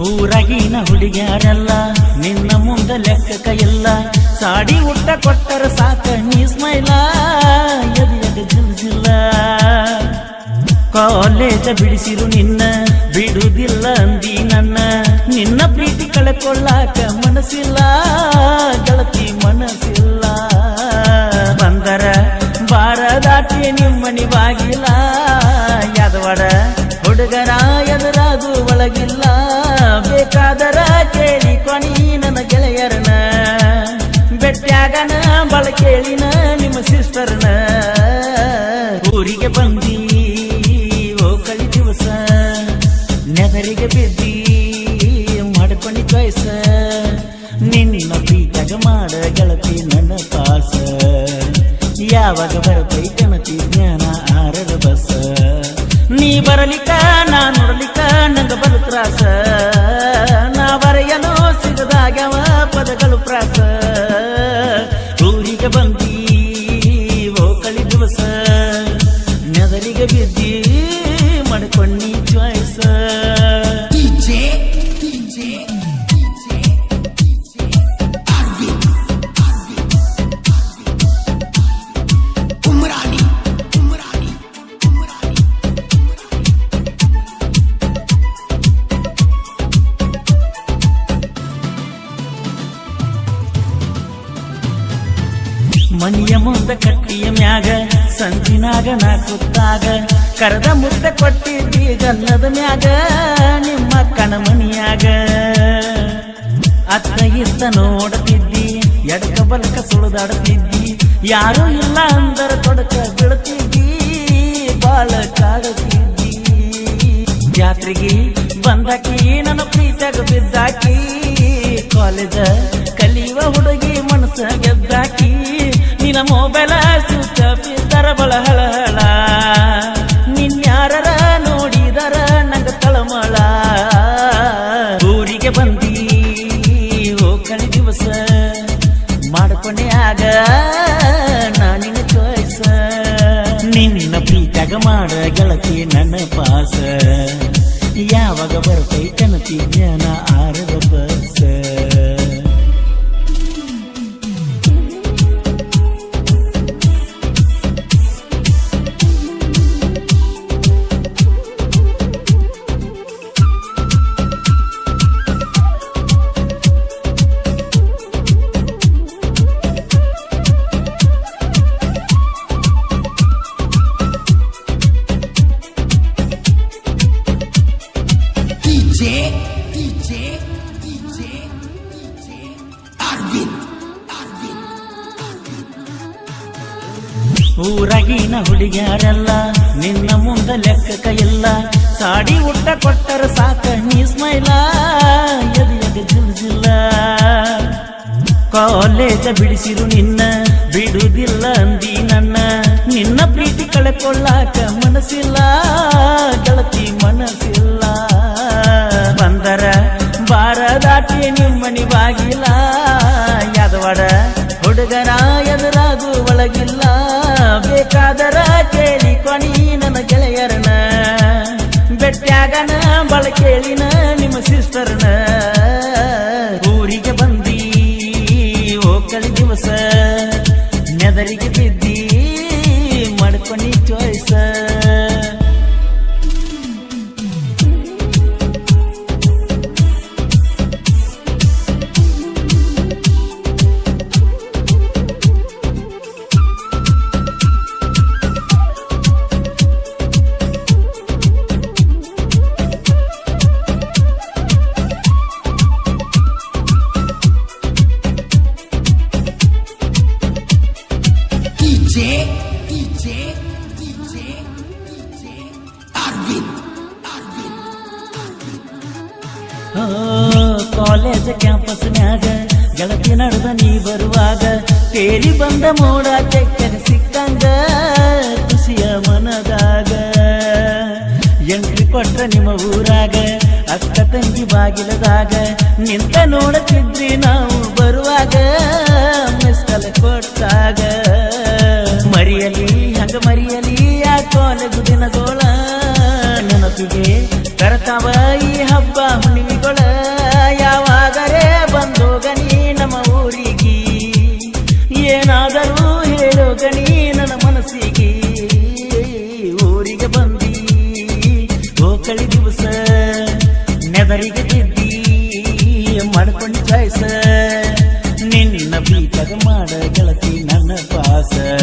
ಊರಾಗಿನ ಹುಡುಗ್ಯಾರಲ್ಲ, ನಿನ್ನ ಮುಂದ ಲೆಕ್ಕ ಕೈಯಲ್ಲ ಸಾಡಿ ಊಟ ಕೊಟ್ಟರ ಸಾಕ ನೀ ಸ್ಮೈಲ, ಎದು ಕಾಲೇಜ ಬಿಡಿಸಿರು ನಿನ್ನ, ಬಿಡುವುದಿಲ್ಲ ಅಂದಿ ನನ್ನ. ನಿನ್ನ ಪ್ರೀತಿ ಕಳ್ಕೊಳ್ಳಾಕ ಮನಸ್ಸಿಲ್ಲ, ಗೆಳತಿ ಮನಸ್ಸಿಲ್ಲ. ಬೇಕಾದರ ಕೇಳಿ ಕೊನಿ ನನ್ನ ಗೆಳೆಯರನ ಬೆಟ್ಟ್ಯಾಗನ ಬಳ ಕೇಳಿನ ನಿಮ್ಮ ಸಿಸ್ಟರ್ನ ಊರಿಗೆ ಬಂದಿ, ಓ ಕಳಿ ದಿವಸ. ನೆದರಿಗೆ ಬಿದ್ದಿ, ಮಾಡ್ಕೊಂಡಿ ಚಾಯ್ಸ ನಿನ್ನ ಪ್ರೀತಗ ಮಾಡ ಗೆಳತಿ ನನ್ನ ಪಾಸ. ಯಾವಾಗ ಬರತೈ ಗಣತಿ ಜ್ಞಾನ ಆರದ ಬಸ. ನೀ ಬರಲಿಕ್ಕ, ನಾ ನೋಡಲಿಕ್ಕ, ನಂಗ ಬರುತ್ತಾ ತ್ರಾಸ. ಮನಿಯ ಮುಂದ ಕಟ್ಟಿಯ ಮ್ಯಾಗ ಸಂಜಿನಾಗ ನಾ ಕುತ್ತಾಗ ಕರೆದ ಮುದ್ದೆ ಕೊಟ್ಟಿದ್ದಿ ಗಲ್ಲದ ಮ್ಯಾಗ, ನಿಮ್ಮ ಕಣಮನಿಯಾಗ ಅತ್ತ ಇತ್ತ ನೋಡತಿದ್ದಿ ಎಡಕ ಬಲಕ ಸುಳಿದಾಡುತ್ತಿದ್ದಿ ಯಾರು ಇಲ್ಲ ಅಂದರ ತೊಡಕ ಬೀಳುತ್ತಿದ್ದಿ ಬಾಳ ಕಾಡುತ್ತಿದ್ದಿ ಜಾತ್ರೆಗೆ ಬಂದಾಕಿ ನನ್ನ ಪ್ರೀತಿಯಾಗ ಬಿದ್ದಾಕಿ, ಕಾಲೇಜ ಕಲಿಯುವ ಹುಡುಗಿ ಮನಸ್ಸ ಗೆದ್ದಾಕಿ ಬಿದ್ದರ ಬಳ ಹಳಹಳ ನಿನ್ಯಾರರ ನೋಡಿದರ ನಂಗ ತಳಮಳ. ಊರಿಗೆ ಬಂದಿ, ಓ ಕಳಿ ದಿವಸ, ಮಾಡ್ಕೊಂಡೆ ಆಗ ನಾನಿನ ಚಾಯ್ಸ. ನಿನ್ನ ಪ್ರೀತಾಗ ಮಾಡ ಗೆಳತಿ ನನ್ನ ಪಾಸ. ಯಾವಾಗ ಬರ್ತೈತನ ಜ್ಞಾನ DJ, DJ, DJ, DJ. ಊರಾಗಿನ ಹುಡುಗ್ಯಾರೆಲ್ಲ ನಿನ್ನ ಮುಂದ ಲೆಕ್ಕ ಕೈಯಲ್ಲ. ಸಾಡಿ ಊಟ ಕೊಟ್ಟರ ಸಾಕ ನೀ ಸ್ಮೈಲ ಎದು ಜಿಲ್ಜಿಲ್ಲ ಕಾಲೇಜ ಬಿಡಿಸಿರು ನಿನ್ನ ಬಿಡುವುದಿಲ್ಲ ಅಂದಿ ನನ್ನ. ನಿನ್ನ ಪ್ರೀತಿ ಕಳೆಕೊಳ್ಳಾಕ ಮನಸ್ಸಿಲ್ಲ. ಗೆಳತಿ ನಿಮ್ಮನಿ ಬಾಗಿಲ್ಲ ಯಾದವಾಡ ಹುಡುಗರ ಎದುರಾಗು ಒಳಗಿಲ್ಲ. ಬೇಕಾದರ ಕೇಳಿ ಕೊನಿ ನನ್ನ ಗೆಳೆಯರನ ಬೆಟ್ಟಾಗನ ಬಳ ಕೇಳಿನ ನಿಮ್ಮ ಸಿಸ್ಟರ್ನ. ಊರಿಗೆ ಬಂದಿ ಓಕಳಿ ಕಳಿ ದಿವಸ. ನೆದರಿಗೆ ಬಿದ್ದಿ, ಮಾಡ್ಕೊನಿ ಚಾಯ್ಸ ಕಾಲೇಜ್ ಕ್ಯಾಂಪಸ್ ಕ್ಯಾಂಪಸ್ನ್ಯಾಗ ಗೆಳತಿ ನಡೆದ ನೀ ಬರುವಾಗ ತೇರಿ ಬಂದ ಮೋಡ ತೆಕ್ಕನ ಸಿಕ್ಕಂಗ ಖುಷಿಯ ಮನದಾಗ. ಎಂಟ್ರಿ ಕೊಟ್ಟ ನಿಮ್ಮ ಊರಾಗ ಅಕ್ಕ ತಂಗಿ ಬಾಗಿಲದಾಗ ನಿಂತ ನೋಡುತ್ತಿದ್ರಿ ನಾವು ಬರುವಾಗ ಮಿಸ್ಕಲ್ ಕೊಟ್ಟಾಗ. ಮರಿಯಲಿ, ಹಂಗ ಮರಿಯಲಿ, ಆ ಕಾಲೇಜು ದಿನಗೋಳ ನೆನಪಿಗೆ ಕರ್ತವೈ ಈ ಹಬ್ಬ ಹುಣ್ಣಿಮೆಗಳ ಯಾವಾಗರೇ ಬಂದೋಗನಿ ನಮ್ಮ ಊರಿಗೆ. ಏನಾದರೂ ಹೇಳೋಗನಿ ನನ್ನ ಮನಸ್ಸಿಗೆ. ಊರಿಗೆ ಬಂದಿ ಹೋಕಳಿ ದಿವಸ ನೆದರಿಗೆ ತಿದ್ದಿ, ಮಾಡ್ಕೊಂಡು ಚಾಯ್ಸ. ನಿನ್ನ ಬೀತಗ ಮಾಡ ಗೆಳತಿ ನನ್ನ ಪಾಸ.